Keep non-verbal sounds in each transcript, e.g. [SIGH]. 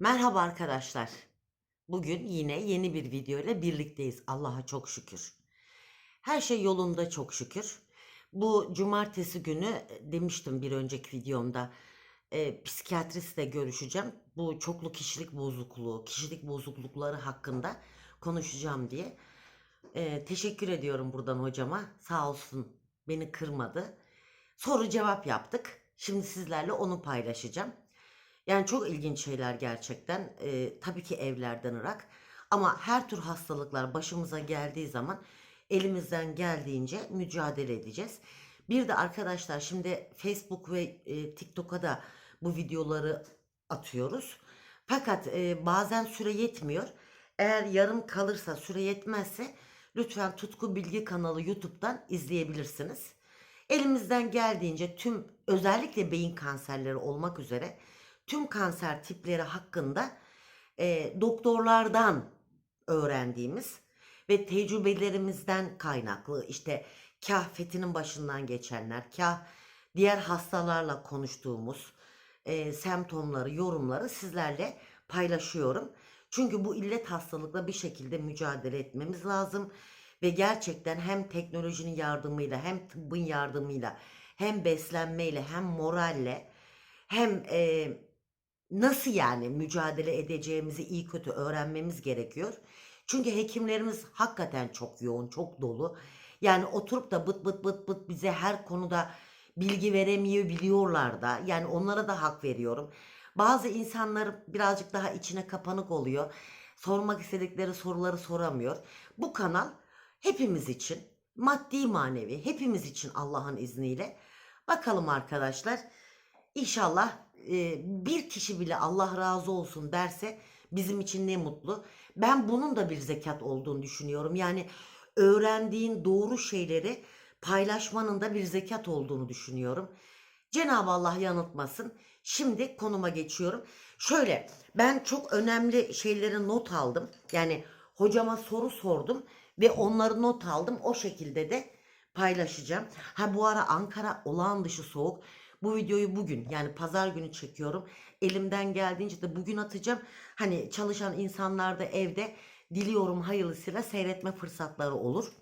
Merhaba arkadaşlar. Bugün yine yeni bir video ile birlikteyiz. Allah'a çok şükür. Her şey yolunda çok şükür. Bu cumartesi günü e, demiştim bir önceki videomda e, psikiyatristle görüşeceğim. Bu çoklu kişilik bozukluğu, kişilik bozuklukları hakkında konuşacağım diye. E, teşekkür ediyorum buradan hocama. Sağ olsun beni kırmadı. Soru cevap yaptık. Şimdi sizlerle onu paylaşacağım. Yani çok ilginç şeyler gerçekten. Ee, tabii ki evlerden ırak. Ama her tür hastalıklar başımıza geldiği zaman elimizden geldiğince mücadele edeceğiz. Bir de arkadaşlar şimdi Facebook ve e, TikTok'a da bu videoları atıyoruz. Fakat e, bazen süre yetmiyor. Eğer yarım kalırsa, süre yetmezse lütfen Tutku Bilgi kanalı YouTube'dan izleyebilirsiniz. Elimizden geldiğince tüm özellikle beyin kanserleri olmak üzere tüm kanser tipleri hakkında e, doktorlardan öğrendiğimiz ve tecrübelerimizden kaynaklı işte kah fetinin başından geçenler, kah diğer hastalarla konuştuğumuz e, semptomları, yorumları sizlerle paylaşıyorum. Çünkü bu illet hastalıkla bir şekilde mücadele etmemiz lazım ve gerçekten hem teknolojinin yardımıyla hem tıbbın yardımıyla hem beslenmeyle hem moralle hem e, nasıl yani mücadele edeceğimizi iyi kötü öğrenmemiz gerekiyor. Çünkü hekimlerimiz hakikaten çok yoğun, çok dolu. Yani oturup da bıt bıt bıt bıt bize her konuda bilgi veremiyor biliyorlar da. Yani onlara da hak veriyorum. Bazı insanlar birazcık daha içine kapanık oluyor. Sormak istedikleri soruları soramıyor. Bu kanal hepimiz için maddi manevi hepimiz için Allah'ın izniyle. Bakalım arkadaşlar. İnşallah e, bir kişi bile Allah razı olsun derse bizim için ne mutlu. Ben bunun da bir zekat olduğunu düşünüyorum. Yani öğrendiğin doğru şeyleri paylaşmanın da bir zekat olduğunu düşünüyorum. Cenab-ı Allah yanıltmasın. Şimdi konuma geçiyorum. Şöyle ben çok önemli şeyleri not aldım. Yani hocama soru sordum ve onları not aldım. O şekilde de paylaşacağım. Ha bu ara Ankara olağan dışı soğuk. Bu videoyu bugün yani pazar günü çekiyorum. Elimden geldiğince de bugün atacağım. Hani çalışan insanlar da evde diliyorum hayırlısıyla seyretme fırsatları olur.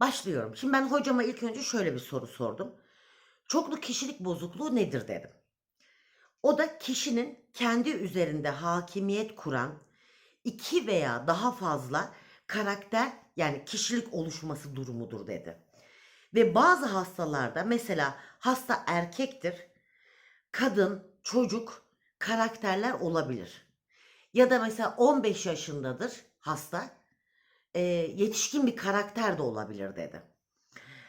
Başlıyorum. Şimdi ben hocama ilk önce şöyle bir soru sordum. Çoklu kişilik bozukluğu nedir dedim. O da kişinin kendi üzerinde hakimiyet kuran iki veya daha fazla karakter yani kişilik oluşması durumudur dedi. Ve bazı hastalarda mesela hasta erkektir, kadın, çocuk karakterler olabilir. Ya da mesela 15 yaşındadır hasta, e, yetişkin bir karakter de olabilir dedi.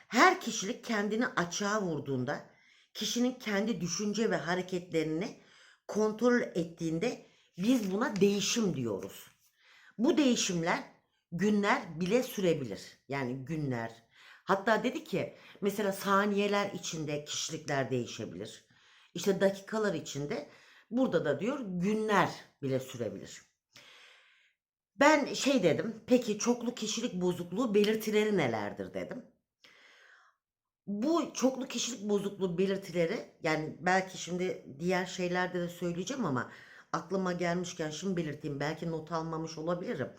Her kişilik kendini açığa vurduğunda, kişinin kendi düşünce ve hareketlerini kontrol ettiğinde biz buna değişim diyoruz. Bu değişimler günler bile sürebilir. Yani günler. Hatta dedi ki mesela saniyeler içinde kişilikler değişebilir. İşte dakikalar içinde burada da diyor günler bile sürebilir. Ben şey dedim. Peki çoklu kişilik bozukluğu belirtileri nelerdir dedim. Bu çoklu kişilik bozukluğu belirtileri yani belki şimdi diğer şeylerde de söyleyeceğim ama aklıma gelmişken şimdi belirteyim. Belki not almamış olabilirim.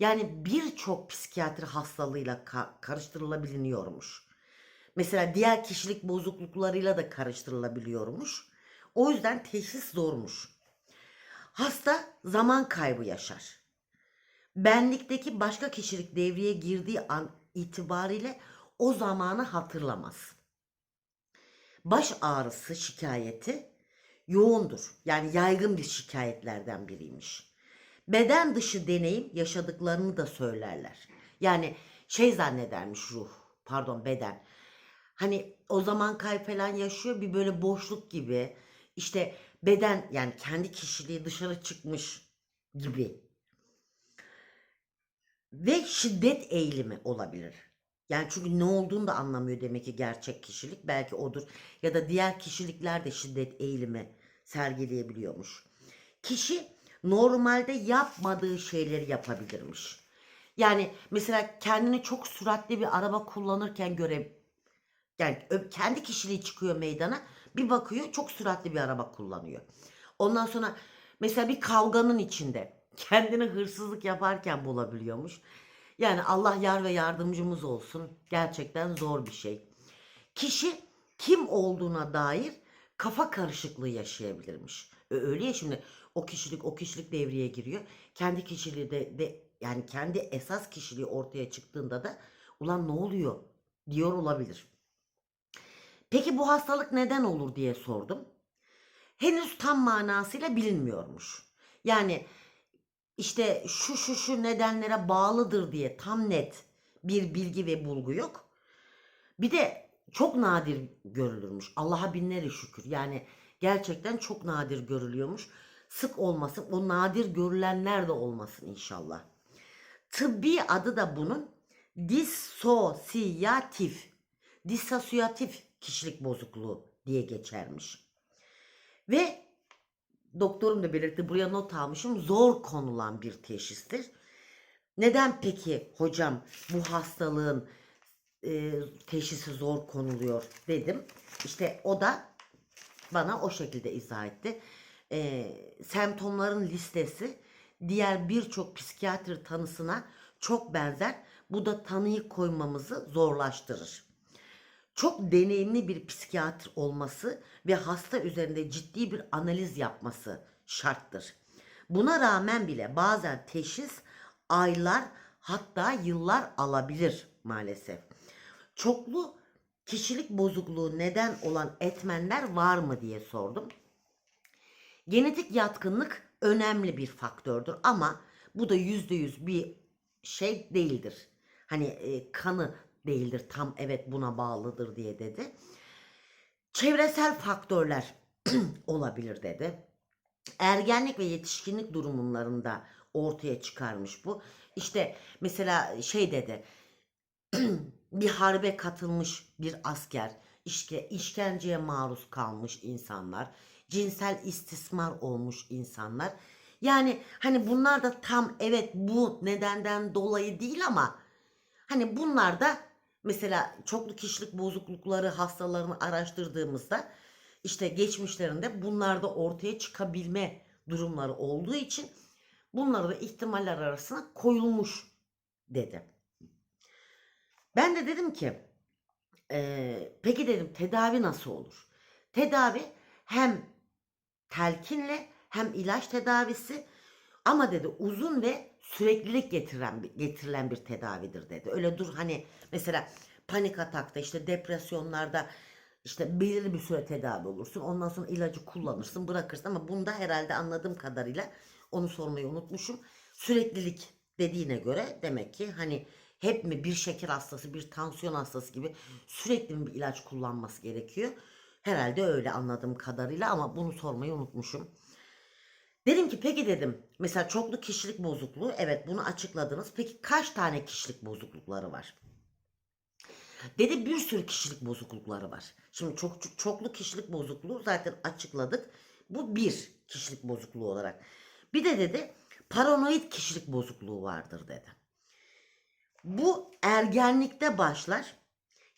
Yani birçok psikiyatri hastalığıyla ka- karıştırılabiliyormuş. Mesela diğer kişilik bozukluklarıyla da karıştırılabiliyormuş. O yüzden teşhis zormuş. Hasta zaman kaybı yaşar. Benlikteki başka kişilik devreye girdiği an itibariyle o zamanı hatırlamaz. Baş ağrısı şikayeti yoğundur. Yani yaygın bir şikayetlerden biriymiş. Beden dışı deneyim yaşadıklarını da söylerler. Yani şey zannedermiş ruh, pardon beden. Hani o zaman kayıp falan yaşıyor bir böyle boşluk gibi. İşte beden yani kendi kişiliği dışarı çıkmış gibi. Ve şiddet eğilimi olabilir. Yani çünkü ne olduğunu da anlamıyor demek ki gerçek kişilik. Belki odur. Ya da diğer kişilikler de şiddet eğilimi sergileyebiliyormuş. Kişi normalde yapmadığı şeyleri yapabilirmiş. Yani mesela kendini çok süratli bir araba kullanırken göre yani kendi kişiliği çıkıyor meydana bir bakıyor çok süratli bir araba kullanıyor. Ondan sonra mesela bir kavganın içinde [LAUGHS] kendini hırsızlık yaparken bulabiliyormuş. Yani Allah yar ve yardımcımız olsun. Gerçekten zor bir şey. Kişi kim olduğuna dair kafa karışıklığı yaşayabilirmiş. Öyle ya şimdi o kişilik o kişilik devreye giriyor. Kendi kişiliği de, de yani kendi esas kişiliği ortaya çıktığında da ulan ne oluyor diyor olabilir. Peki bu hastalık neden olur diye sordum. Henüz tam manasıyla bilinmiyormuş. Yani işte şu şu şu nedenlere bağlıdır diye tam net bir bilgi ve bulgu yok. Bir de çok nadir görülürmüş. Allah'a binleri şükür. Yani gerçekten çok nadir görülüyormuş. Sık olmasın. O nadir görülenler de olmasın inşallah. Tıbbi adı da bunun disosiyatif, disosiyatif kişilik bozukluğu diye geçermiş. Ve doktorum da belirtti buraya not almışım zor konulan bir teşhistir. Neden peki hocam bu hastalığın e, teşhisi zor konuluyor dedim. İşte o da bana o şekilde izah etti. E, semptomların listesi diğer birçok psikiyatri tanısına çok benzer. Bu da tanıyı koymamızı zorlaştırır. Çok deneyimli bir psikiyatr olması ve hasta üzerinde ciddi bir analiz yapması şarttır. Buna rağmen bile bazen teşhis aylar hatta yıllar alabilir maalesef. Çoklu kişilik bozukluğu neden olan etmenler var mı diye sordum. Genetik yatkınlık önemli bir faktördür ama bu da yüzde yüz bir şey değildir. Hani e, kanı değildir tam evet buna bağlıdır diye dedi. Çevresel faktörler [CLEARS THROAT] olabilir dedi. Ergenlik ve yetişkinlik durumlarında ortaya çıkarmış bu. İşte mesela şey dedi [CLEARS THROAT] bir harbe katılmış bir asker, işte işkenceye maruz kalmış insanlar, cinsel istismar olmuş insanlar. Yani hani bunlar da tam evet bu nedenden dolayı değil ama hani bunlar da mesela çoklu kişilik bozuklukları hastalarını araştırdığımızda işte geçmişlerinde bunlar da ortaya çıkabilme durumları olduğu için bunları da ihtimaller arasına koyulmuş dedi. Ben de dedim ki eee, peki dedim tedavi nasıl olur? Tedavi hem telkinle hem ilaç tedavisi ama dedi uzun ve süreklilik getiren getirilen bir tedavidir dedi. Öyle dur hani mesela panik atakta işte depresyonlarda işte belirli bir süre tedavi olursun. Ondan sonra ilacı kullanırsın, bırakırsın ama bunda herhalde anladığım kadarıyla onu sormayı unutmuşum. Süreklilik dediğine göre demek ki hani hep mi bir şeker hastası, bir tansiyon hastası gibi sürekli mi bir ilaç kullanması gerekiyor? Herhalde öyle anladığım kadarıyla ama bunu sormayı unutmuşum. Dedim ki peki dedim mesela çoklu kişilik bozukluğu evet bunu açıkladınız. Peki kaç tane kişilik bozuklukları var? Dedi bir sürü kişilik bozuklukları var. Şimdi çok, çok- çoklu kişilik bozukluğu zaten açıkladık. Bu bir kişilik bozukluğu olarak. Bir de dedi paranoid kişilik bozukluğu vardır dedi. Bu ergenlikte başlar.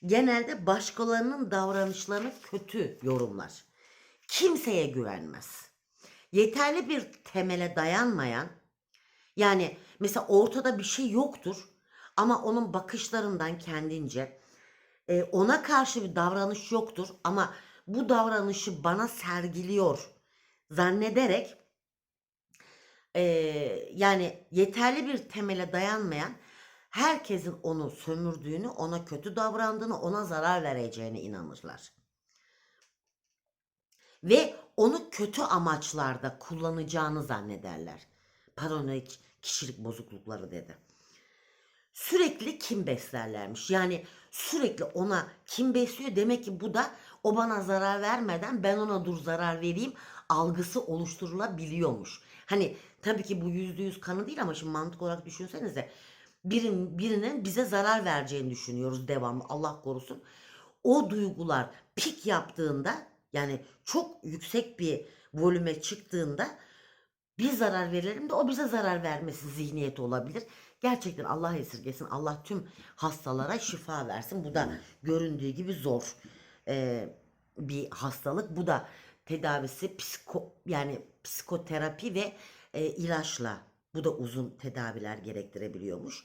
Genelde başkalarının davranışlarını kötü yorumlar. Kimseye güvenmez. Yeterli bir temele dayanmayan yani mesela ortada bir şey yoktur ama onun bakışlarından kendince e, ona karşı bir davranış yoktur ama bu davranışı bana sergiliyor zannederek e, yani yeterli bir temele dayanmayan herkesin onu sömürdüğünü, ona kötü davrandığını, ona zarar vereceğine inanırlar. Ve onu kötü amaçlarda kullanacağını zannederler. Paranoid kişilik bozuklukları dedi. Sürekli kim beslerlermiş. Yani sürekli ona kim besliyor demek ki bu da o bana zarar vermeden ben ona dur zarar vereyim algısı oluşturulabiliyormuş. Hani tabii ki bu yüzde yüz kanı değil ama şimdi mantık olarak düşünsenize. Birin, birinin bize zarar vereceğini düşünüyoruz devamlı Allah korusun. O duygular pik yaptığında yani çok yüksek bir volüme çıktığında biz zarar verelim de o bize zarar vermesi zihniyeti olabilir. Gerçekten Allah esirgesin. Allah tüm hastalara şifa versin. Bu da göründüğü gibi zor ee, bir hastalık. Bu da tedavisi psiko yani psikoterapi ve e, ilaçla bu da uzun tedaviler gerektirebiliyormuş.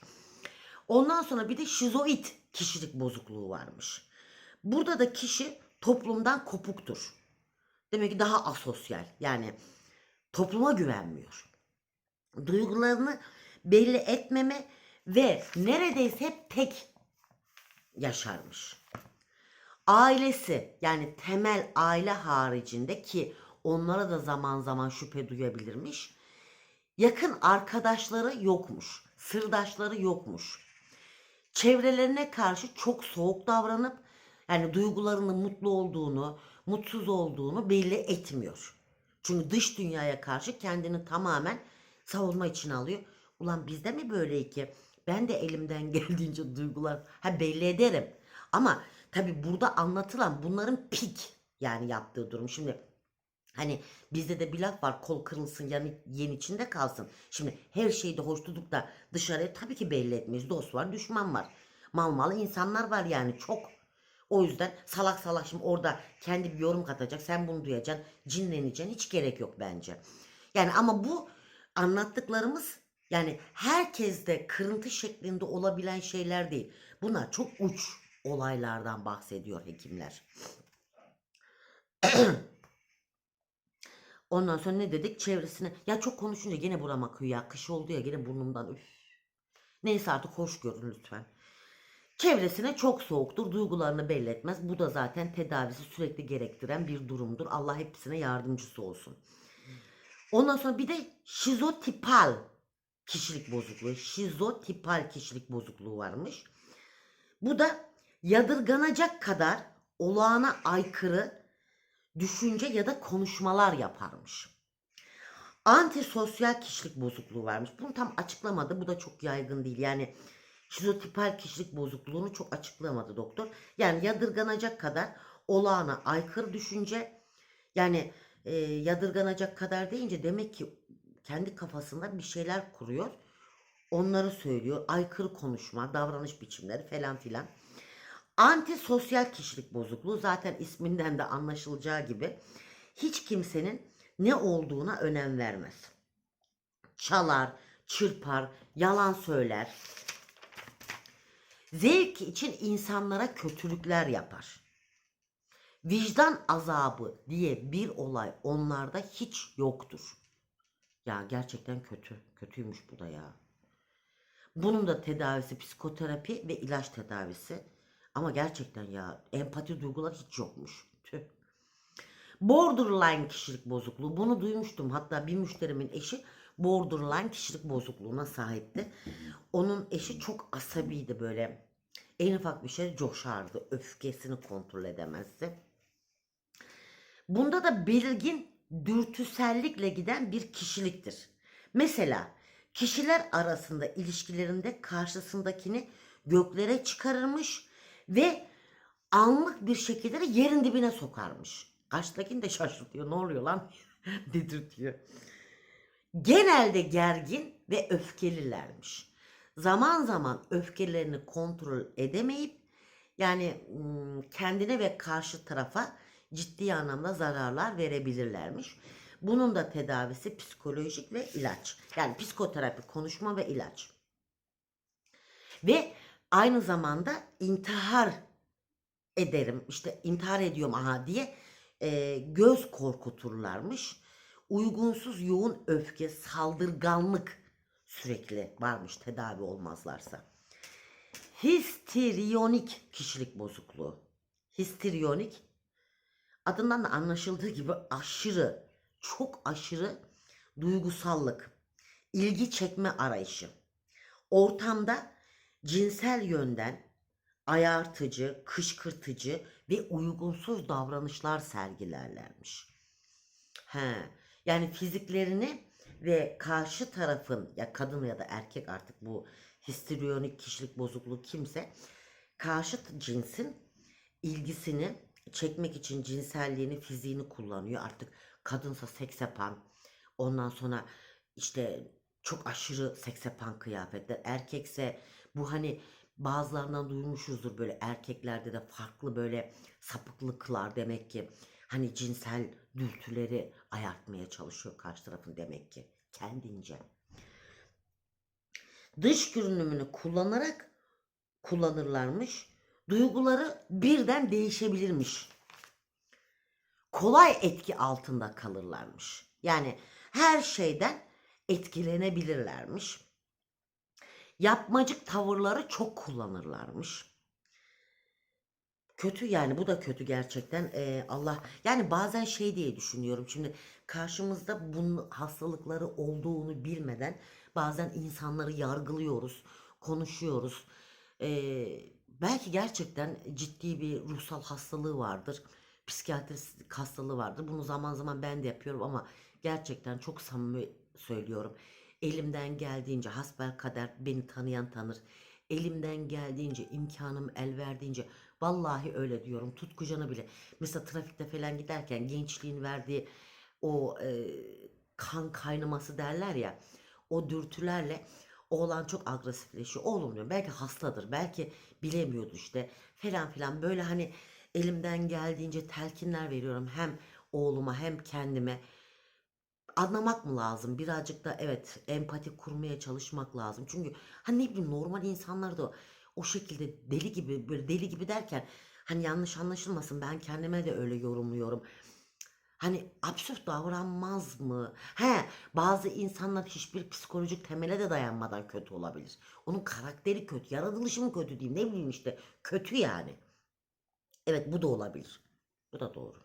Ondan sonra bir de şizoid kişilik bozukluğu varmış. Burada da kişi toplumdan kopuktur. Demek ki daha asosyal. Yani topluma güvenmiyor. Duygularını belli etmeme ve neredeyse hep tek yaşarmış. Ailesi yani temel aile haricinde ki onlara da zaman zaman şüphe duyabilirmiş. Yakın arkadaşları yokmuş. Sırdaşları yokmuş. Çevrelerine karşı çok soğuk davranıp yani duygularının mutlu olduğunu, mutsuz olduğunu belli etmiyor. Çünkü dış dünyaya karşı kendini tamamen savunma için alıyor. Ulan bizde mi böyle ki? Ben de elimden [LAUGHS] geldiğince duygular ha belli ederim. Ama tabi burada anlatılan bunların pik yani yaptığı durum. Şimdi Hani bizde de bir laf var kol kırılsın yani yen içinde kalsın. Şimdi her şeyi de hoş tutup da dışarıya tabii ki belli etmeyiz. Dost var düşman var. Mal malı insanlar var yani çok. O yüzden salak salak şimdi orada kendi bir yorum katacak. Sen bunu duyacaksın. Cinleneceksin. Hiç gerek yok bence. Yani ama bu anlattıklarımız yani herkeste kırıntı şeklinde olabilen şeyler değil. Bunlar çok uç olaylardan bahsediyor hekimler. [CLEARS THROAT] Ondan sonra ne dedik? Çevresine. Ya çok konuşunca gene buram akıyor ya. Kış oldu ya gene burnumdan. Üf. Neyse artık hoş görün lütfen. Çevresine çok soğuktur. Duygularını belli etmez. Bu da zaten tedavisi sürekli gerektiren bir durumdur. Allah hepsine yardımcısı olsun. Ondan sonra bir de şizotipal kişilik bozukluğu. Şizotipal kişilik bozukluğu varmış. Bu da yadırganacak kadar olağana aykırı düşünce ya da konuşmalar yaparmış. Antisosyal kişilik bozukluğu varmış. Bunu tam açıklamadı. Bu da çok yaygın değil. Yani şizotipal kişilik bozukluğunu çok açıklamadı doktor. Yani yadırganacak kadar olağana aykırı düşünce yani e, yadırganacak kadar deyince demek ki kendi kafasında bir şeyler kuruyor. Onları söylüyor. Aykırı konuşma, davranış biçimleri falan filan. Antisosyal kişilik bozukluğu zaten isminden de anlaşılacağı gibi hiç kimsenin ne olduğuna önem vermez. Çalar, çırpar, yalan söyler. Zevk için insanlara kötülükler yapar. Vicdan azabı diye bir olay onlarda hiç yoktur. Ya gerçekten kötü. Kötüymüş bu da ya. Bunun da tedavisi psikoterapi ve ilaç tedavisi. Ama gerçekten ya empati duygular hiç yokmuş. Tüh. Borderline kişilik bozukluğu. Bunu duymuştum. Hatta bir müşterimin eşi borderline kişilik bozukluğuna sahipti. Onun eşi çok asabiydi böyle. En ufak bir şey coşardı. Öfkesini kontrol edemezdi. Bunda da belirgin dürtüsellikle giden bir kişiliktir. Mesela kişiler arasında ilişkilerinde karşısındakini göklere çıkarırmış ve anlık bir şekilde de yerin dibine sokarmış. Karşıdakini de şaşırtıyor. Ne oluyor lan? [LAUGHS] dedirtiyor. Genelde gergin ve öfkelilermiş. Zaman zaman öfkelerini kontrol edemeyip yani kendine ve karşı tarafa ciddi anlamda zararlar verebilirlermiş. Bunun da tedavisi psikolojik ve ilaç. Yani psikoterapi, konuşma ve ilaç. Ve aynı zamanda intihar ederim işte intihar ediyorum aha diye e, göz korkuturlarmış. Uygunsuz yoğun öfke, saldırganlık sürekli varmış tedavi olmazlarsa. Histriyonik kişilik bozukluğu. Histriyonik adından da anlaşıldığı gibi aşırı, çok aşırı duygusallık, ilgi çekme arayışı. Ortamda cinsel yönden ayartıcı, kışkırtıcı ve uygunsuz davranışlar sergilerlermiş. He, yani fiziklerini ve karşı tarafın ya kadın ya da erkek artık bu histriyonik kişilik bozukluğu kimse karşı cinsin ilgisini çekmek için cinselliğini, fiziğini kullanıyor. Artık kadınsa seks yapan, ondan sonra işte çok aşırı seks yapan kıyafetler. Erkekse bu hani bazılarından duymuşuzdur böyle erkeklerde de farklı böyle sapıklıklar demek ki. Hani cinsel dürtüleri ayartmaya çalışıyor karşı tarafın demek ki kendince. Dış görünümünü kullanarak kullanırlarmış. Duyguları birden değişebilirmiş. Kolay etki altında kalırlarmış. Yani her şeyden etkilenebilirlermiş. Yapmacık tavırları çok kullanırlarmış. Kötü yani bu da kötü gerçekten. Ee, Allah yani bazen şey diye düşünüyorum. Şimdi karşımızda bunun hastalıkları olduğunu bilmeden bazen insanları yargılıyoruz, konuşuyoruz. Ee, belki gerçekten ciddi bir ruhsal hastalığı vardır. Psikiyatrik hastalığı vardır. Bunu zaman zaman ben de yapıyorum ama gerçekten çok samimi söylüyorum. Elimden geldiğince hasbelkader beni tanıyan tanır. Elimden geldiğince imkanım el verdiğince vallahi öyle diyorum tutkucanı bile. Mesela trafikte falan giderken gençliğin verdiği o e, kan kaynaması derler ya o dürtülerle oğlan çok agresifleşiyor. Oğlum diyorum belki hastadır belki bilemiyordu işte falan filan böyle hani elimden geldiğince telkinler veriyorum hem oğluma hem kendime anlamak mı lazım? Birazcık da evet empati kurmaya çalışmak lazım. Çünkü hani ne bileyim normal insanlar da o şekilde deli gibi böyle deli gibi derken hani yanlış anlaşılmasın ben kendime de öyle yorumluyorum. Hani absürt davranmaz mı? He, bazı insanlar hiçbir psikolojik temele de dayanmadan kötü olabilir. Onun karakteri kötü, yaratılışı mı kötü diyeyim, ne bileyim işte kötü yani. Evet bu da olabilir. Bu da doğru.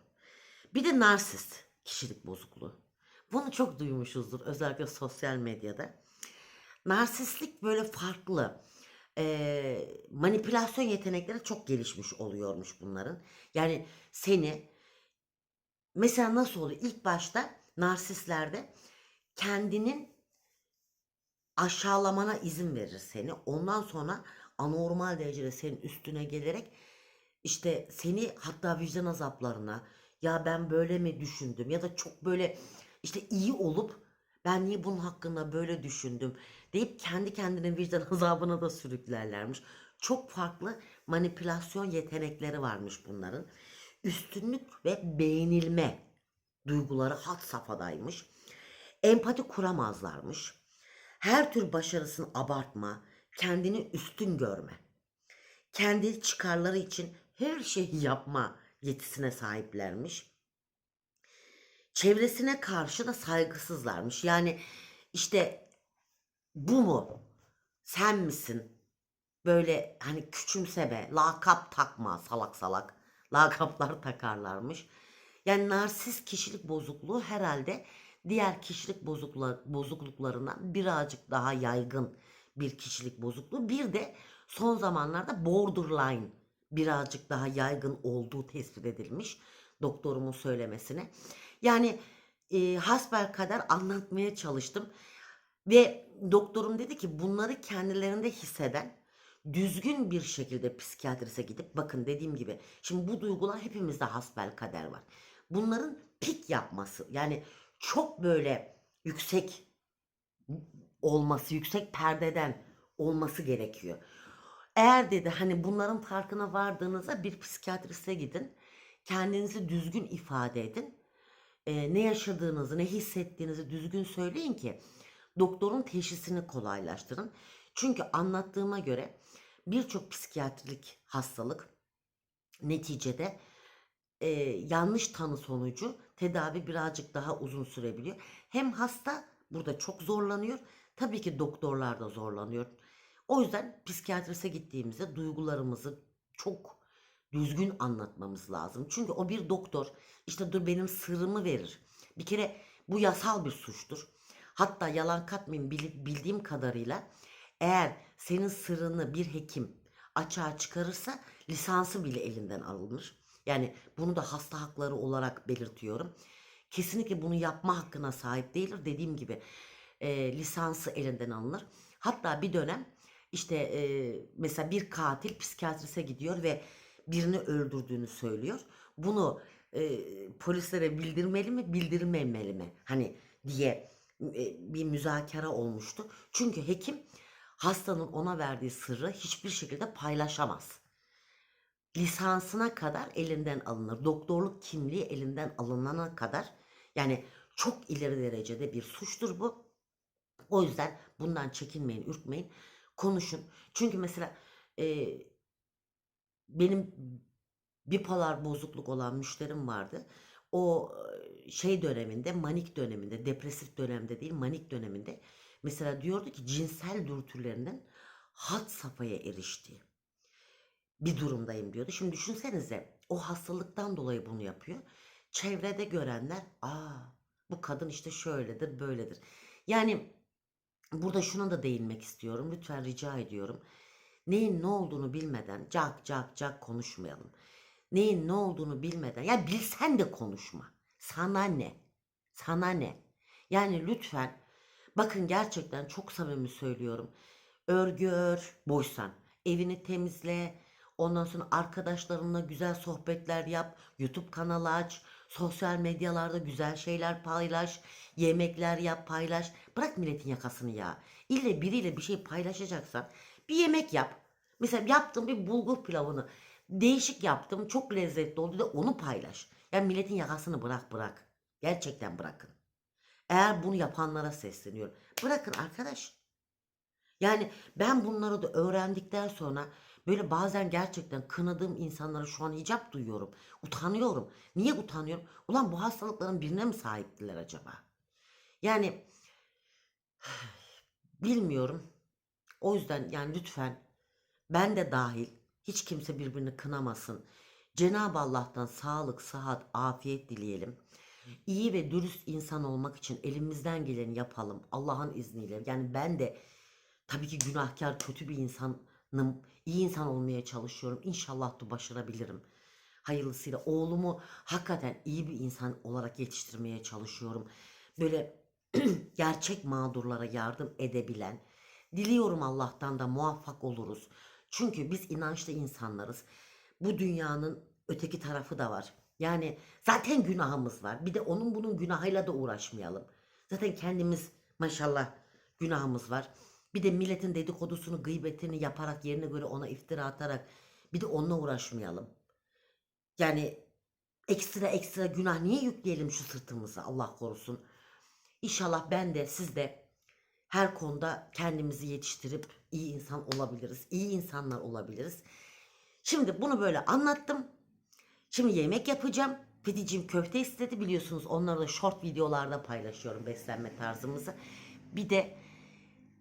Bir de narsist kişilik bozukluğu. Bunu çok duymuşuzdur özellikle sosyal medyada. Narsistlik böyle farklı. Ee, manipülasyon yetenekleri çok gelişmiş oluyormuş bunların. Yani seni mesela nasıl oluyor? İlk başta narsistlerde kendinin aşağılamana izin verir seni. Ondan sonra anormal derecede senin üstüne gelerek işte seni hatta vicdan azaplarına ya ben böyle mi düşündüm ya da çok böyle işte iyi olup ben niye bunun hakkında böyle düşündüm deyip kendi kendine vicdan [LAUGHS] azabına da sürüklerlermiş. Çok farklı manipülasyon yetenekleri varmış bunların. Üstünlük ve beğenilme duyguları had safhadaymış. Empati kuramazlarmış. Her tür başarısını abartma, kendini üstün görme. Kendi çıkarları için her şeyi yapma yetisine sahiplermiş. Çevresine karşı da saygısızlarmış. Yani işte bu mu? Sen misin? Böyle hani küçümseme, lakap takma salak salak. [LAUGHS] Lakaplar takarlarmış. Yani narsist kişilik bozukluğu herhalde diğer kişilik bozukluklarından birazcık daha yaygın bir kişilik bozukluğu. Bir de son zamanlarda borderline birazcık daha yaygın olduğu tespit edilmiş doktorumun söylemesine. Yani e, hasbelkader anlatmaya çalıştım ve doktorum dedi ki bunları kendilerinde hisseden düzgün bir şekilde psikiyatrise gidip bakın dediğim gibi şimdi bu duygular hepimizde hasbelkader var. Bunların pik yapması yani çok böyle yüksek olması, yüksek perdeden olması gerekiyor. Eğer dedi hani bunların farkına vardığınızda bir psikiyatriste gidin. Kendinizi düzgün ifade edin. Ee, ne yaşadığınızı, ne hissettiğinizi düzgün söyleyin ki doktorun teşhisini kolaylaştırın. Çünkü anlattığıma göre birçok psikiyatrik hastalık neticede e, yanlış tanı sonucu tedavi birazcık daha uzun sürebiliyor. Hem hasta burada çok zorlanıyor. Tabii ki doktorlar da zorlanıyor. O yüzden psikiyatrise gittiğimizde duygularımızı çok düzgün anlatmamız lazım. Çünkü o bir doktor işte dur benim sırrımı verir. Bir kere bu yasal bir suçtur. Hatta yalan katmayayım bildiğim kadarıyla eğer senin sırrını bir hekim açığa çıkarırsa lisansı bile elinden alınır. Yani bunu da hasta hakları olarak belirtiyorum. Kesinlikle bunu yapma hakkına sahip değildir. Dediğim gibi e, lisansı elinden alınır. Hatta bir dönem işte e, mesela bir katil psikiyatrise gidiyor ve birini öldürdüğünü söylüyor. Bunu e, polislere bildirmeli mi, bildirmemeli mi? Hani diye e, bir müzakere olmuştu. Çünkü hekim hastanın ona verdiği sırrı hiçbir şekilde paylaşamaz. lisansına kadar elinden alınır. Doktorluk kimliği elinden alınana kadar yani çok ileri derecede bir suçtur bu. O yüzden bundan çekinmeyin, ürkmeyin. Konuşun. Çünkü mesela e, benim bipolar bozukluk olan müşterim vardı. O şey döneminde, manik döneminde, depresif dönemde değil, manik döneminde mesela diyordu ki cinsel dürtülerinin had safhaya eriştiği bir durumdayım diyordu. Şimdi düşünsenize o hastalıktan dolayı bunu yapıyor. Çevrede görenler aa bu kadın işte şöyledir böyledir. Yani burada şuna da değinmek istiyorum. Lütfen rica ediyorum. Neyin ne olduğunu bilmeden cak cak cak konuşmayalım. Neyin ne olduğunu bilmeden ya bilsen de konuşma. Sana ne? Sana ne? Yani lütfen bakın gerçekten çok samimi söylüyorum. Örgü ör, boşsan. Evini temizle. Ondan sonra arkadaşlarınla güzel sohbetler yap. YouTube kanalı aç. Sosyal medyalarda güzel şeyler paylaş. Yemekler yap paylaş. Bırak milletin yakasını ya. İlle biriyle bir şey paylaşacaksan bir yemek yap. Mesela yaptım bir bulgur pilavını. Değişik yaptım. Çok lezzetli oldu da onu paylaş. Yani milletin yakasını bırak bırak. Gerçekten bırakın. Eğer bunu yapanlara sesleniyorum. Bırakın arkadaş. Yani ben bunları da öğrendikten sonra böyle bazen gerçekten kınadığım insanlara şu an hicap duyuyorum. Utanıyorum. Niye utanıyorum? Ulan bu hastalıkların birine mi sahiptiler acaba? Yani [SIGHS] bilmiyorum. O yüzden yani lütfen ben de dahil hiç kimse birbirini kınamasın. Cenab-ı Allah'tan sağlık, sıhhat, afiyet dileyelim. İyi ve dürüst insan olmak için elimizden geleni yapalım Allah'ın izniyle. Yani ben de tabii ki günahkar, kötü bir insanım. İyi insan olmaya çalışıyorum. İnşallah da başarabilirim. Hayırlısıyla oğlumu hakikaten iyi bir insan olarak yetiştirmeye çalışıyorum. Böyle [CLEARS THROAT] gerçek mağdurlara yardım edebilen. Diliyorum Allah'tan da muvaffak oluruz. Çünkü biz inançlı insanlarız. Bu dünyanın öteki tarafı da var. Yani zaten günahımız var. Bir de onun bunun günahıyla da uğraşmayalım. Zaten kendimiz maşallah günahımız var. Bir de milletin dedikodusunu, gıybetini yaparak yerine göre ona iftira atarak bir de onunla uğraşmayalım. Yani ekstra ekstra günah niye yükleyelim şu sırtımıza Allah korusun. İnşallah ben de siz de her konuda kendimizi yetiştirip iyi insan olabiliriz. İyi insanlar olabiliriz. Şimdi bunu böyle anlattım. Şimdi yemek yapacağım. Fidicim köfte istedi biliyorsunuz. Onları da short videolarda paylaşıyorum beslenme tarzımızı. Bir de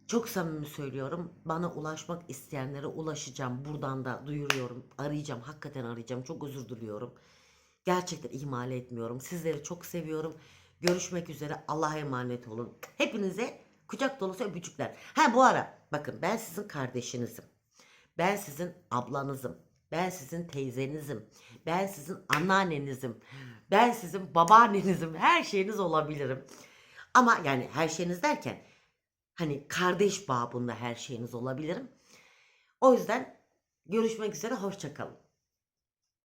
çok samimi söylüyorum. Bana ulaşmak isteyenlere ulaşacağım. Buradan da duyuruyorum. Arayacağım. Hakikaten arayacağım. Çok özür diliyorum. Gerçekten ihmal etmiyorum. Sizleri çok seviyorum. Görüşmek üzere. Allah'a emanet olun. Hepinize kucak dolusu öpücükler. Ha bu ara bakın ben sizin kardeşinizim. Ben sizin ablanızım. Ben sizin teyzenizim. Ben sizin anneannenizim. Ben sizin babaannenizim. Her şeyiniz olabilirim. Ama yani her şeyiniz derken hani kardeş babında her şeyiniz olabilirim. O yüzden görüşmek üzere hoşçakalın.